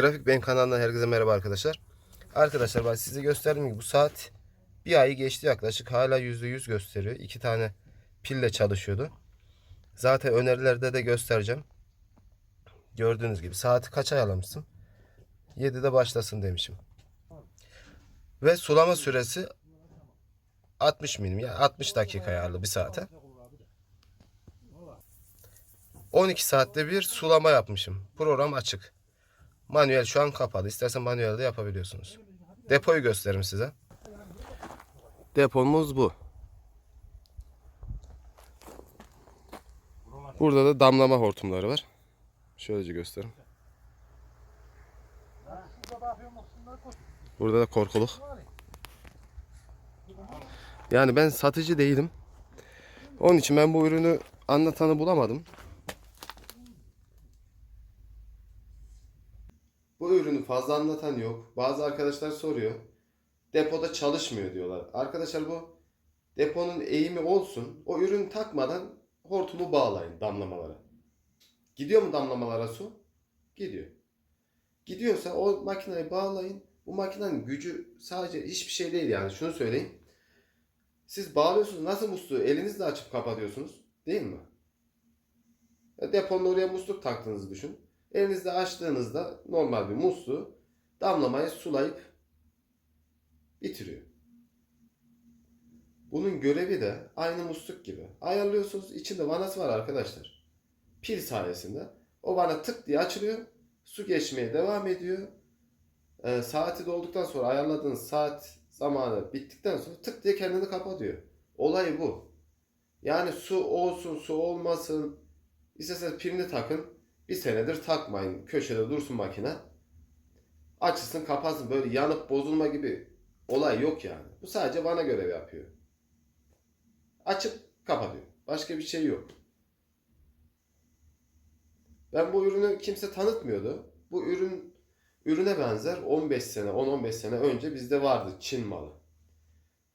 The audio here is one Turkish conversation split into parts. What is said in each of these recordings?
Grafik Beyin kanalından herkese merhaba arkadaşlar. Arkadaşlar ben size gösterdiğim gibi bu saat bir ayı geçti yaklaşık. Hala %100 gösteriyor. İki tane pille çalışıyordu. Zaten önerilerde de göstereceğim. Gördüğünüz gibi saati kaç ayarlamışsın? 7'de başlasın demişim. Ve sulama süresi 60 milim ya 60 dakika ayarlı bir saate. 12 saatte bir sulama yapmışım. Program açık. Manuel şu an kapalı. İstersen manuelde yapabiliyorsunuz. Depoyu göstereyim size. Depomuz bu. Burada da damlama hortumları var. Şöylece göstereyim. Burada da korkuluk. Yani ben satıcı değilim. Onun için ben bu ürünü anlatanı bulamadım. Bu ürünü fazla anlatan yok. Bazı arkadaşlar soruyor. Depoda çalışmıyor diyorlar. Arkadaşlar bu deponun eğimi olsun. O ürün takmadan hortumu bağlayın damlamalara. Gidiyor mu damlamalara su? Gidiyor. Gidiyorsa o makineyi bağlayın. Bu makinenin gücü sadece hiçbir şey değil yani. Şunu söyleyeyim. Siz bağlıyorsunuz. Nasıl musluğu elinizle açıp kapatıyorsunuz? Değil mi? Deponun oraya musluk taktığınızı düşün. Elinizde açtığınızda normal bir musluğu damlamayı sulayıp bitiriyor. Bunun görevi de aynı musluk gibi. Ayarlıyorsunuz. içinde vanası var arkadaşlar. Pil sayesinde. O vana tık diye açılıyor. Su geçmeye devam ediyor. Ee, saati dolduktan sonra ayarladığınız saat zamanı bittikten sonra tık diye kendini kapatıyor. Olay bu. Yani su olsun su olmasın. İsterseniz pilini takın. Bir senedir takmayın. Köşede dursun makine. Açılsın kapatsın. Böyle yanıp bozulma gibi olay yok yani. Bu sadece bana görev yapıyor. Açıp kapatıyor. Başka bir şey yok. Ben bu ürünü kimse tanıtmıyordu. Bu ürün ürüne benzer 15 sene, 10-15 sene önce bizde vardı Çin malı.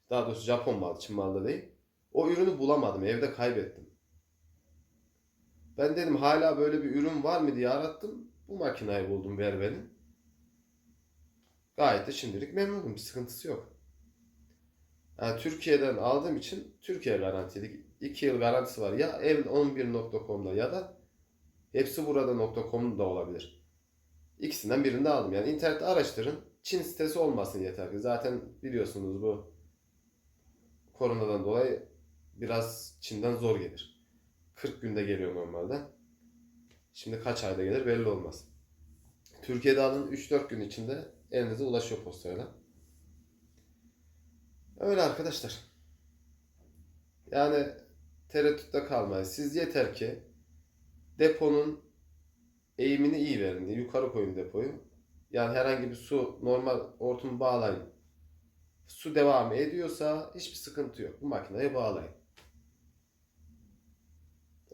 Daha doğrusu Japon malı, Çin malı da değil. O ürünü bulamadım, evde kaybettim. Ben dedim hala böyle bir ürün var mı diye arattım. Bu makinayı buldum Verve'nin. Gayet de şimdilik memnunum. Bir sıkıntısı yok. Yani Türkiye'den aldığım için Türkiye garantili. 2 yıl garantisi var. Ya ev11.com'da ya da hepsi burada.com da olabilir. İkisinden birinde aldım. Yani internette araştırın. Çin sitesi olmasın yeter ki. Zaten biliyorsunuz bu koronadan dolayı biraz Çin'den zor gelir. 40 günde geliyor normalde. Şimdi kaç ayda gelir belli olmaz. Türkiye'de alın 3-4 gün içinde elinize ulaşıyor postayla. Öyle arkadaşlar. Yani tereddütte kalmayın. Siz yeter ki deponun eğimini iyi verin yukarı koyun depoyu. Yani herhangi bir su normal hortumu bağlayın. Su devam ediyorsa hiçbir sıkıntı yok. Bu makineye bağlayın.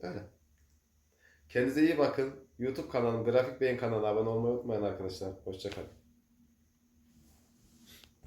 Öyle. Kendinize iyi bakın. YouTube kanalım Grafik Beyin kanalına abone olmayı unutmayın arkadaşlar. Hoşçakalın.